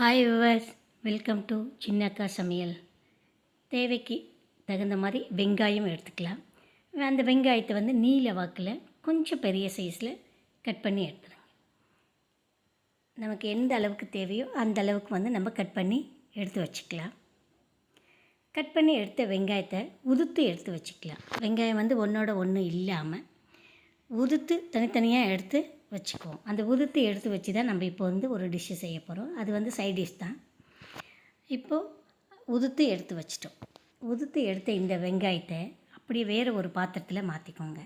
Hi viewers welcome to Chinnakka Samayal தேவைக்கு தகுந்த மாதிரி வெங்காயம் எடுத்துக்கலாம். அந்த வெங்காயத்தை வந்து நீல வாக்கில் கொஞ்சம் பெரிய சைஸில் கட் பண்ணி எடுத்துருங்க. நமக்கு எந்த அளவுக்கு தேவையோ அந்த அளவுக்கு வந்து நம்ம கட் பண்ணி எடுத்து வச்சுக்கலாம். கட் பண்ணி எடுத்த வெங்காயத்தை உதுத்து எடுத்து வச்சுக்கலாம். வெங்காயம் வந்து ஒன்றோட ஒன்று இல்லாமல் உதுத்து தனித்தனியாக எடுத்து வச்சுக்குவோம். அந்த உதுத்து எடுத்து வச்சு தான் நம்ம இப்போ வந்து ஒரு டிஷ்ஷு செய்ய போகிறோம் அது வந்து சைட் டிஷ் தான். இப்போது உதுத்து எடுத்து வச்சிட்டோம். உதுத்து எடுத்த இந்த வெங்காயத்தை அப்படியே வேறு ஒரு பாத்திரத்தில் மாற்றிக்கோங்க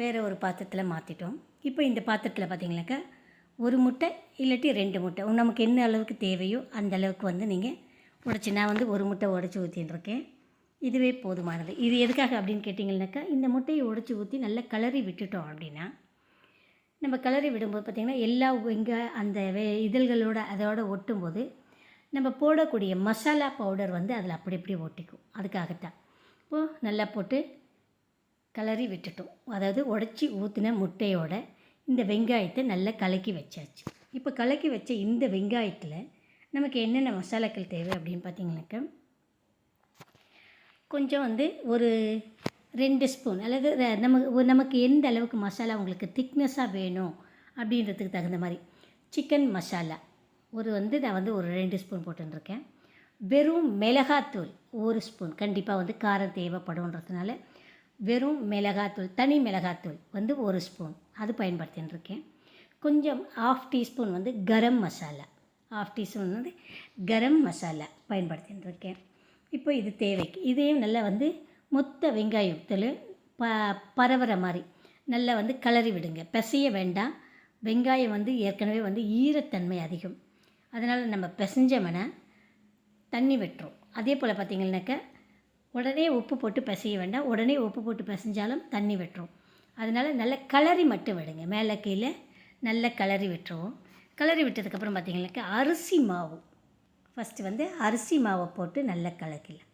வேறு ஒரு பாத்திரத்தில் மாற்றிட்டோம் இப்போ இந்த பாத்திரத்தில் பார்த்தீங்கன்னாக்கா ஒரு முட்டை இல்லாட்டி ரெண்டு முட்டை. நமக்கு என்ன அளவுக்கு தேவையோ அந்த அளவுக்கு வந்து நீங்கள் உடச்சி நான் வந்து ஒரு முட்டை உடச்சி ஊற்றின்னு இருக்கேன் இதுவே போதுமானது. இது எதுக்காக அப்படின்னு கேட்டிங்கன்னாக்கா இந்த முட்டையை உடச்சி ஊற்றி நல்லா கலரி விட்டுட்டோம் அப்படின்னா நம்ம கலரி விடும்போது பார்த்திங்கன்னா எல்லா இங்கே அந்த வே இதழ்களோட அதோட ஒட்டும்போது நம்ம போடக்கூடிய மசாலா பவுடர் வந்து அதில் அப்படி இப்படி ஒட்டிக்கும். அதுக்காகத்தான். இப்போது நல்லா போட்டு கிளறி விட்டுட்டோம். அதாவது உடச்சி ஊற்றின முட்டையோட இந்த வெங்காயத்தை நல்லா கலக்கி வச்சாச்சு. இப்போ கலக்கி வச்ச இந்த வெங்காயத்தில் நமக்கு என்னென்ன மசாலாக்கள் தேவை அப்படின்னு பார்த்தீங்கன்னாக்கா கொஞ்சம் வந்து ஒரு ரெண்டு ஸ்பூன் அல்லது நமக்கு நமக்கு எந்த அளவுக்கு மசாலா உங்களுக்கு திக்னஸாக வேணும் அப்படின்றதுக்கு தகுந்த மாதிரி சிக்கன் மசாலா. ஒரு வந்து நான் வந்து ஒரு ரெண்டு ஸ்பூன் போட்டுருக்கேன் வெறும் மிளகாத்தூள் ஒரு ஸ்பூன் கண்டிப்பாக வந்து காரம் தேவைப்படும்ன்றதுனால வெறும் மிளகாத்தூள் தனி மிளகாத்தூள் வந்து ஒரு ஸ்பூன் அது பயன்படுத்தின்னு கொஞ்சம் ஆஃப் டீஸ்பூன் வந்து கரம் மசாலா ஆஃப் டீஸ்பூன் வந்து கரம் மசாலா பயன்படுத்தின்னு இருக்கேன் இப்போ இது தேவைக்கு. இதையும் நல்லா வந்து மொத்த வெங்காயத்தில் ப பரவுற மாதிரி. நல்லா வந்து கிளறி விடுங்க. பிசைய வேண்டாம். வெங்காயம் வந்து ஏற்கனவே வந்து ஈரத்தன்மை அதிகம். அதனால் நம்ம பிசைஞ்சோம்னா தண்ணி விட்டுரும். அதே போல் பார்த்திங்கனாக்கா உடனே உப்பு போட்டு பிசைய வேண்டாம். உடனே உப்பு போட்டு பிசைஞ்சாலும் தண்ணி விட்டுரும். அதனால் நல்ல கிளறி மட்டும் விடுங்க. மேலே கீழே நல்ல கிளறி விட்டுருவோம். கிளறி விட்டதுக்கப்புறம் பார்த்திங்கனாக்கா அரிசி மாவு. ஃபஸ்ட்டு வந்து அரிசி மாவை போட்டு நல்லா கலக்கலாம்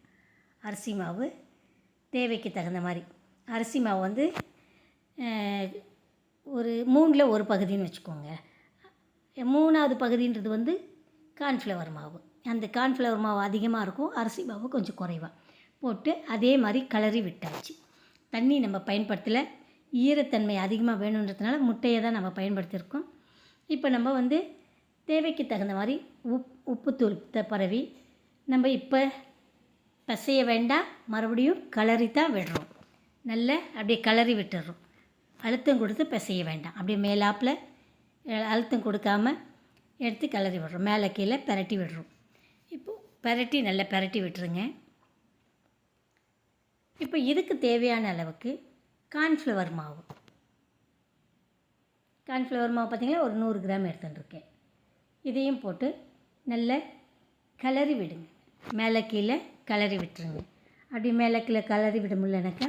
அரிசி மாவு தேவைக்கு தகுந்த மாதிரி. அரிசி மாவு வந்து ஒரு மூணில் ஒரு பகுதின்னு வச்சுக்கோங்க. மூணாவது பகுதின்றது வந்து கார்ன்ஃப்ளவர் மாவு. அந்த கார்ன்ஃப்ளவர் மாவு அதிகமாக இருக்கும் அரிசி மாவு கொஞ்சம் குறைவாக போட்டு அதே மாதிரி கலரி விட்டாச்சு. தண்ணி நம்ம பயன்படுத்தலை. ஈரத்தன்மை அதிகமாக வேணுன்றதுனால முட்டையை தான் நம்ம பயன்படுத்தியிருக்கோம். இப்போ நம்ம வந்து தேவைக்கு தகுந்த மாதிரி உப் உப்புத்தூள் த- பரவி நம்ம இப்போ பசைய வேண்டாம். மறுபடியும் கிளறி தான் விடுறோம். நல்ல அப்படியே கிளறி விட்டுடுறோம் அழுத்தம் கொடுத்து பிசைய வேண்டாம். அப்படியே மேலாப்பில் அழுத்தம் கொடுக்காம எடுத்து கிளறி விடுறோம். மேலே கீழே பிரட்டி விடுறோம். இப்போது பிரட்டி நல்லா பிரட்டி விட்டுருங்க. இப்போ இதுக்கு தேவையான அளவுக்கு கார்ன்ஃப்ளவர் மாவு. கார்ன்ஃப்ளவர் மாவு பார்த்திங்கன்னா ஒரு நூறு கிராம் எடுத்துட்டுருக்கேன் இதையும் போட்டு நல்லா கிளறி விடுங்க. மேலே கீழே கிளறி விட்டுருங்க. அப்படி மேலே கீழே கிளறி விட முடியலனாக்கா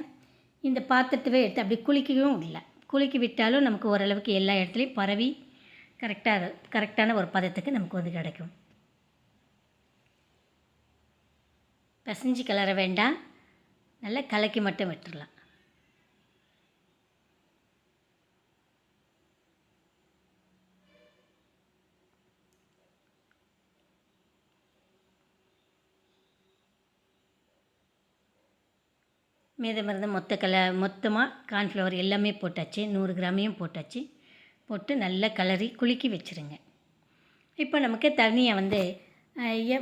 இந்த பாத்திரத்தவே எடுத்து அப்படி குளிக்கவும் இல்லை குளிக்க விட்டாலும் நமக்கு ஓரளவுக்கு எல்லா இடத்துலையும் பரவி கரெக்டாக கரெக்டான ஒரு பதத்துக்கு நமக்கு வந்து கிடைக்கும். பிசைஞ்சு கிளற வேண்டாம். நல்லா கலக்கி மட்டும் விட்டுடலாம் மீதம் இருந்த மொத்த கல மொத்தமாக கார்ன்ஃப்ளவர் எல்லாமே போட்டாச்சு. நூறு கிராமையும் போட்டாச்சு. போட்டு நல்லா கலரி குலுக்கி வச்சுருங்க. இப்போ நமக்கு தண்ணியை வந்து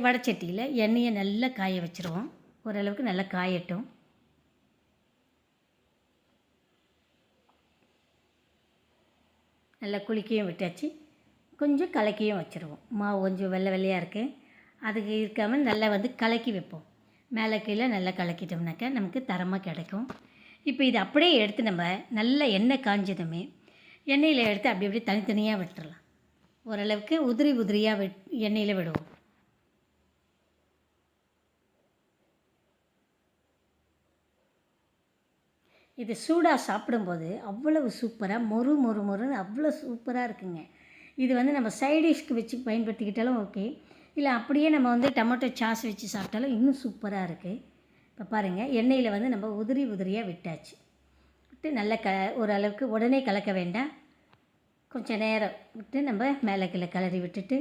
வடச்சட்டியில் எண்ணெயை நல்லா காய வச்சுருவோம். ஓரளவுக்கு நல்லா காயட்டும். நல்லா குலுக்கியும் விட்டாச்சு. கொஞ்சம் கலக்கியும் வச்சுருவோம். மாவு கொஞ்சம் வெள்ளை வெள்ளையாக இருக்குது அதுக்கு இருக்காமல் நல்லா வந்து கலக்கி வைப்போம். மேலே கீழே நல்லா கலக்கிட்டோம்னாக்கா நமக்கு தரமாக கிடைக்கும். இப்போ இது அப்படியே எடுத்து நம்ம நல்ல எண்ணெய் காஞ்சதுமே எண்ணெயில் எடுத்து அப்படி அப்படியே தனித்தனியாக விட்டுறலாம். ஓரளவுக்கு உதிரி உதிரியாக விட் எண்ணெயில் விடுவோம். இது சூடாக சாப்பிடும்போது அவ்வளவு சூப்பராக மொறு மொறு மொறுன்னு அவ்வளோ சூப்பராக இருக்குங்க. இது வந்து நம்ம சைடிஷ்க்கு வச்சு பயன்படுத்திக்கிட்டாலும் ஓகே. இல்லை அப்படியே நம்ம வந்து டொமேட்டோ சாஸ் வச்சு சாப்பிட்டாலும் இன்னும் சூப்பராக இருக்குது இப்போ பாருங்கள் எண்ணெயில் வந்து நம்ம உதிரி உதிரியாக விட்டாச்சு. விட்டு நல்லா க ஓரளவுக்கு உடனே கலக்க வேண்டாம். கொஞ்சம் நேரம் விட்டு நம்ம மேலே கீழே கிளறி விட்டுட்டு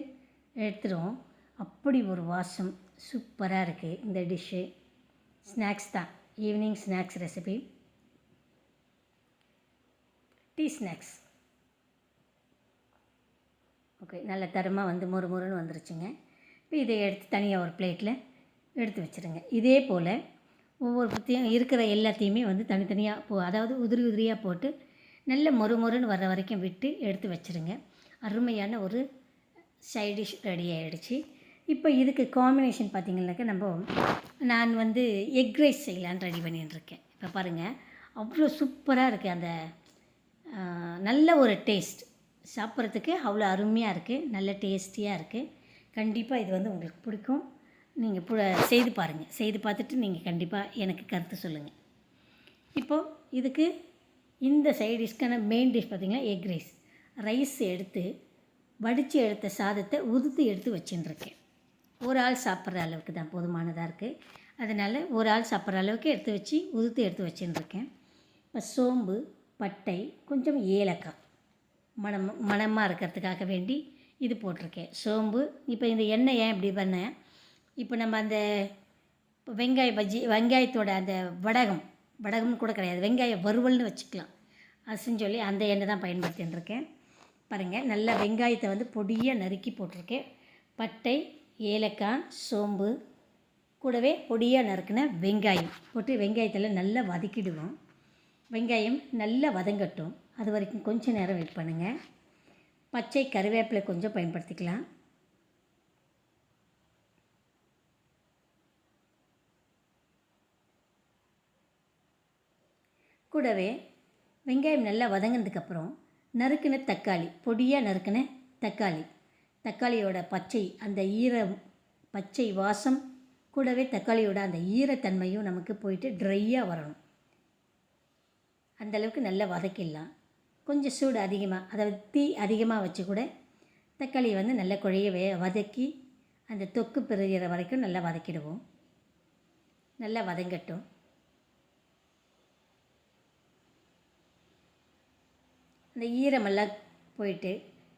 எடுத்துருவோம். அப்படி ஒரு வாசம் சூப்பராக இருக்குது இந்த டிஷ்ஷு ஸ்நாக்ஸ் தான். Evening snacks recipe tea snacks okay நல்ல தரமாக வந்து மொறு மொறுன்னு வந்துருச்சுங்க. இப்போ இதை எடுத்து தனியாக ஒரு பிளேட்டில் எடுத்து வச்சுருங்க. இதே போல் ஒவ்வொரு பற்றியும் இருக்கிற எல்லாத்தையுமே வந்து தனித்தனியாக போ அதாவது உதிரி உதிரியாக போட்டு நல்ல மொறு மொறுன்னு வர்ற வரைக்கும் விட்டு எடுத்து வச்சுருங்க. அருமையான ஒரு சைடிஷ் ரெடி ஆகிடுச்சு இப்போ இதுக்கு காம்பினேஷன் பார்த்திங்கனாக்கா நம்ம நான் வந்து எக் ரைஸ் செய்யலான்னு ரெடி பண்ணிட்டுருக்கேன் இப்போ பாருங்கள் அவ்வளோ சூப்பராக இருக்குது அந்த நல்ல ஒரு டேஸ்ட் சாப்பிட்றதுக்கு அவ்வளோ அருமையாக இருக்குது நல்ல டேஸ்டியாக இருக்குது கண்டிப்பாக இது வந்து உங்களுக்கு பிடிக்கும். நீங்கள் பு செய்து பாருங்கள் செய்து பார்த்துட்டு நீங்கள் கண்டிப்பாக எனக்கு கருத்து சொல்லுங்கள் இப்போது இதுக்கு இந்த சைட் டிஷ்க்கான மெயின் டிஷ் பார்த்திங்கன்னா எக் ரைஸ் ரைஸ் எடுத்து வடித்து எடுத்த சாதத்தை உதுத்து எடுத்து வச்சுட்டுருக்கேன் ஒரு ஆள் சாப்பிட்ற அளவுக்கு தான் போதுமானதாக இருக்குது அதனால் ஒரு ஆள் சாப்பிட்ற அளவுக்கு எடுத்து வச்சு உதுத்து எடுத்து வச்சுட்டுருக்கேன் இப்போ சோம்பு பட்டை கொஞ்சம் ஏலக்காய். மணம் மணமாக இருக்கிறதுக்காக வேண்டி இது போட்டிருக்கேன். சோம்பு. இப்போ இந்த எண்ணெய் ஏன் இப்படி பண்ணேன் இப்போ நம்ம அந்த இப்போ வெங்காய பஜ்ஜி வெங்காயத்தோட அந்த வடகம் வடகம்னு கூட கிடையாது. வெங்காய வறுவல்னு வச்சுக்கலாம். அதுன்னு சொல்லி அந்த எண்ணெய் தான் பயன்படுத்தின்னு பாருங்கள் நல்லா வெங்காயத்தை வந்து பொடியாக நறுக்கி போட்டிருக்கேன். பட்டை ஏலக்காய் சோம்பு கூடவே பொடியாக நறுக்கின வெங்காயம். போட்டு வெங்காயத்தில் நல்லா வதக்கிடுவோம். வெங்காயம் நல்லா வதங்கட்டும். அது வரைக்கும் கொஞ்சம் நேரம் வெயிட் பண்ணுங்கள் பச்சை கருவேப்பிலை கொஞ்சம் பயன்படுத்திக்கலாம். கூடவே வெங்காயம் நல்லா வதங்கினதுக்கப்புறம் நறுக்கின தக்காளி பொடியாக நறுக்கின தக்காளி. தக்காளியோட பச்சை அந்த ஈர பச்சை வாசம் கூடவே தக்காளியோட அந்த ஈரத்தன்மையும் நமக்கு போயிட்டு ட்ரையாக வரணும். அந்தளவுக்கு நல்லா வதக்கிடலாம். கொஞ்சம் சூடு அதிகமாக அதாவது தீ அதிகமாக வச்சு கூட தக்காளியை வந்து நல்லா குழைய வே வதக்கி அந்த தொக்கு பிரிகிற வரைக்கும் நல்லா வதக்கிடுவோம். நல்லா வதங்கட்டும். அந்த ஈரமெல்லாம் போயிட்டு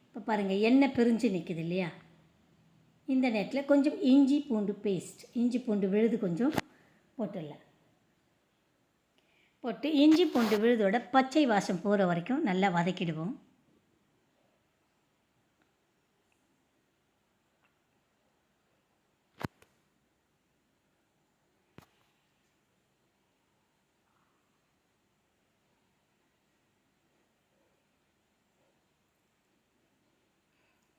இப்போ பாருங்கள் எண்ணெய் பிரிஞ்சு நிற்குது இல்லையா? இந்த நேரத்தில் கொஞ்சம் இஞ்சி பூண்டு பேஸ்ட் இஞ்சி பூண்டு விழுது கொஞ்சம் போட்டுடலாம். போட்டு இஞ்சி பூண்டு விழுதோட பச்சை வாசம் போகிற வரைக்கும் நல்லா வதக்கிடுவோம்.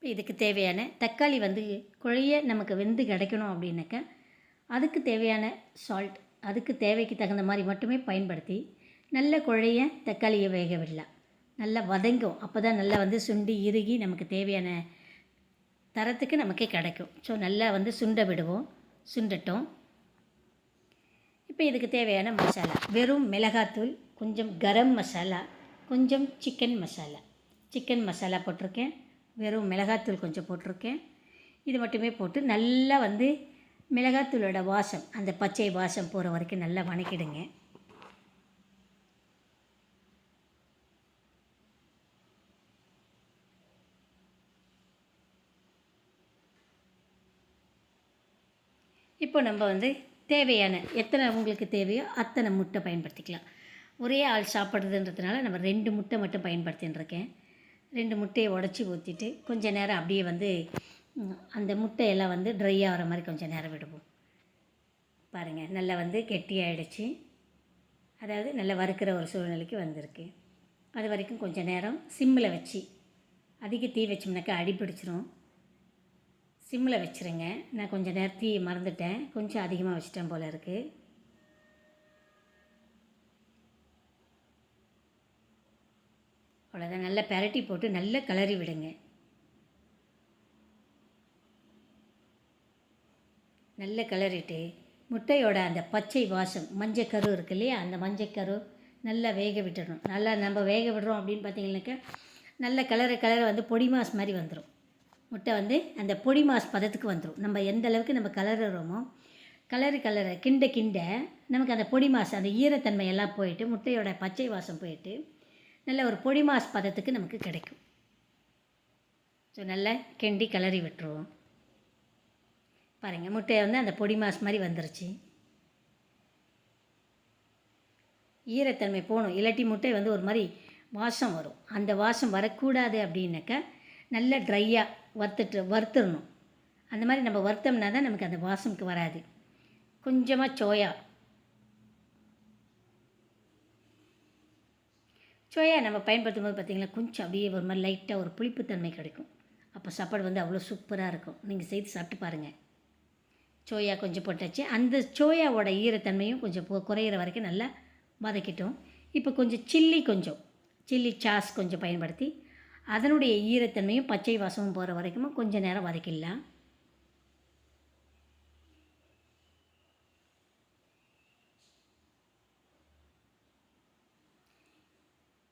இதுக்கு தேவையான தக்காளி வந்து குழைய நமக்கு வெந்து கிடைக்கணும் அப்படின்னாக்க அதுக்கு தேவையான சால்ட் அதுக்கு தேவைக்கு தகுந்த மாதிரி மட்டுமே பயன்படுத்தி நல்ல குழைய தக்காளியை வேக விடலாம். நல்லா வதங்கும். அப்போ தான் நல்லா வந்து சுண்டி இறுகி நமக்கு தேவையான தரத்துக்கு நமக்கு கிடைக்கும். ஸோ நல்லா வந்து சுண்ட விடுவோம். சுண்டட்டும். இப்போ இதுக்கு தேவையான மசாலா. வெறும் மிளகாத்தூள் கொஞ்சம் கரம் மசாலா கொஞ்சம் சிக்கன் மசாலா. சிக்கன் மசாலா போட்டிருக்கேன். வெறும் மிளகாத்தூள் கொஞ்சம் போட்டிருக்கேன். இது மட்டுமே போட்டு நல்லா வந்து மிளகாத்தூளோட வாசம் அந்த பச்சை வாசம் போகிற வரைக்கும் நல்லா வணக்கிடுங்க. இப்போ நம்ம வந்து தேவையான எத்தனை உங்களுக்கு தேவையோ அத்தனை முட்டை பயன்படுத்திக்கலாம். ஒரே ஆள் சாப்பிட்றதுன்றதுனால நம்ம ரெண்டு முட்டை மட்டும் பயன்படுத்தின்னு இருக்கேன். ரெண்டு முட்டையை உடச்சி ஊற்றிட்டு கொஞ்ச நேரம் அப்படியே வந்து அந்த முட்டையெல்லாம் வந்து ட்ரை ஆகிற மாதிரி கொஞ்சம் நேரம் விடுவோம். பாருங்கள் நல்லா வந்து கெட்டியாயிடுச்சு அதாவது நல்லா வறுக்கிற ஒரு சூழ்நிலைக்கு வந்திருக்கு. அது வரைக்கும் கொஞ்சம் நேரம் சிம்மில் வச்சு அதிக தீ வச்சோம்னாக்கா அடி பிடிச்சிரும். சிம்மில் வச்சுருங்க. நான் கொஞ்சம் நேரம் தீயை மறந்துட்டேன். கொஞ்சம் அதிகமாக வச்சிட்டேன் போல் இருக்குது அவ்வளோதான் நல்லா பெரட்டி போட்டு நல்லா கிளறி விடுங்க. நல்ல கிளறிட்டு முட்டையோட அந்த பச்சை வாசம் மஞ்சக்கரு இருக்கு இல்லையா? அந்த மஞ்சக்கரு நல்லா வேக விட்டுடணும். நல்லா நம்ம வேக விடுறோம் அப்படின்னு பார்த்தீங்கன்னாக்கா நல்ல கலர கலர வந்து பொடி மாஸ் மாதிரி வந்துடும் முட்டை வந்து அந்த பொடி மாஸ் பதத்துக்கு வந்துடும் நம்ம எந்த அளவுக்கு நம்ம கலருறோமோ கலரு கலரை கிண்ட கிண்ட நமக்கு அந்த பொடி மாஸ் அந்த ஈரத்தன்மை எல்லாம் போயிட்டு முட்டையோட பச்சை வாசம் போயிட்டு நல்ல ஒரு பொடி மாஸ் பதத்துக்கு நமக்கு கிடைக்கும். ஸோ நல்லா கிண்டி கலரி விட்டுருவோம். பாருங்கள் முட்டையை வந்து அந்த பொடி மாஸ் மாதிரி வந்துருச்சு. ஈரத்தன்மை போகணும். இல்லாட்டி முட்டை வந்து ஒரு மாதிரி வாசம் வரும். அந்த வாசம் வரக்கூடாது அப்படின்னாக்கா நல்லா ட்ரையாக வறுத்துட்டு வறுத்துடணும் அந்த மாதிரி நம்ம வறுத்தோம்னா தான் நமக்கு அந்த வாசம்க்கு வராது. கொஞ்சமாக சோயா சோயா நம்ம பயன்படுத்தும் போது பார்த்திங்கன்னா கொஞ்சம் அப்படியே ஒரு மாதிரி லைட்டாக ஒரு புளிப்புத்தன்மை கிடைக்கும். அப்போ சாப்பாடு வந்து அவ்வளோ சூப்பராக இருக்கும். நீங்கள் செய்து சாப்பிட்டு பாருங்கள் சோயா கொஞ்சம் போட்டாச்சு. அந்த சோயாவோட ஈரத்தன்மையும் கொஞ்சம் குறையிற வரைக்கும் நல்லா வதக்கிட்டோம். இப்போ கொஞ்சம் சில்லி கொஞ்சம் சில்லி சாஸ் கொஞ்சம் பயன்படுத்தி அதனுடைய ஈரத்தன்மையும் பச்சை வாசமும் போகிற வரைக்கும் கொஞ்சம் நேரம் வதக்கிடலாம்.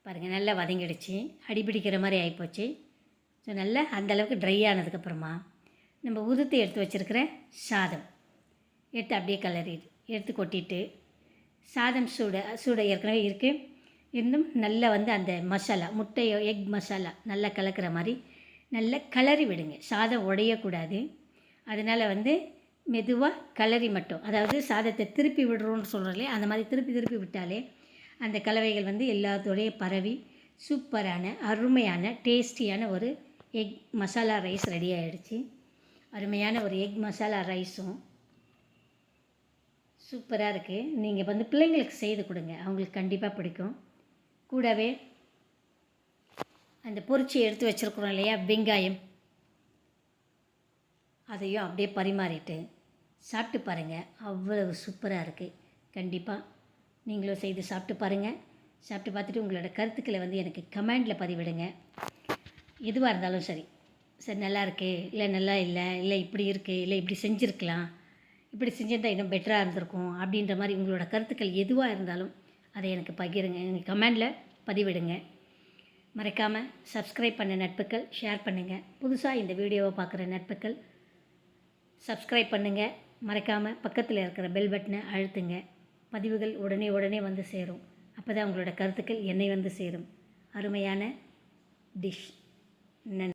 பாருங்கள் நல்லா வதங்கிடுச்சு. அடிபிடிக்கிற மாதிரி ஆகிப்போச்சு ஸோ நல்லா அந்தளவுக்கு ட்ரை ஆனதுக்கப்புறமா நம்ம உதுத்து எடுத்து வச்சுருக்கிற சாதம். எடுத்து அப்படியே கலரி எடுத்து கொட்டிட்டு சாதம் சூட சூட ஏற்கனவே இருக்குது இருந்தும் நல்லா வந்து அந்த மசாலா முட்டையோ எக் மசாலா நல்லா கலக்கிற மாதிரி நல்லா கலரி விடுங்க. சாதம் உடையக்கூடாது. அதனால் வந்து மெதுவாக கலரி மட்டும். அதாவது சாதத்தை திருப்பி விடுறோன்னு சொல்கிறோம்லே அந்த மாதிரி திருப்பி திருப்பி விட்டாலே அந்த கலவைகள் வந்து எல்லாத்தோடைய பரவி சூப்பரான அருமையான டேஸ்டியான ஒரு எக் மசாலா ரைஸ் ரெடி ஆகிடுச்சு அருமையான ஒரு எக் மசாலா ரைஸும். சூப்பராக இருக்குது நீங்கள் வந்து பிள்ளைங்களுக்கு செய்து கொடுங்க. அவங்களுக்கு கண்டிப்பாக பிடிக்கும். கூடவே அந்த பொரிச்சி எடுத்து வச்சுருக்குறோம் இல்லையா? வெங்காயம். அதையும் அப்படியே பரிமாறிட்டு சாப்பிட்டு பாருங்கள் அவ்வளவு சூப்பராக இருக்குது கண்டிப்பாக நீங்களும் செய்து சாப்பிட்டு பாருங்கள் சாப்பிட்டு பார்த்துட்டு உங்களோட கருத்துக்களை வந்து எனக்கு கமெண்டில் பதிவிடுங்க. எதுவாக இருந்தாலும் சரி. சரி நல்லா இருக்கே. இல்லை நல்லா இல்லை. இல்லை இப்படி இருக்குது இல்லை இப்படி செஞ்சுருக்கலாம். இப்படி செஞ்சிருந்தால் இன்னும் பெட்டராக இருந்திருக்கும் அப்படின்ற மாதிரி உங்களோட கருத்துக்கள் எதுவாக இருந்தாலும் அதை எனக்கு பகிருங்க. எனக்கு கமெண்டில் பதிவிடுங்க. மறக்காமல் சப்ஸ்கிரைப் பண்ண நட்புகள் ஷேர் பண்ணுங்கள் புதுசாக இந்த வீடியோவை பார்க்குற நட்புகள் சப்ஸ்கிரைப் பண்ணுங்கள் மறக்காமல் பக்கத்தில் இருக்கிற பெல் பட்டனை அழுத்துங்க. பதிவுகள் உடனே உடனே வந்து சேரும். அப்போ தான் உங்களோட கருத்துக்கள் என்னை வந்து சேரும். அருமையான டிஷ் நன்றி.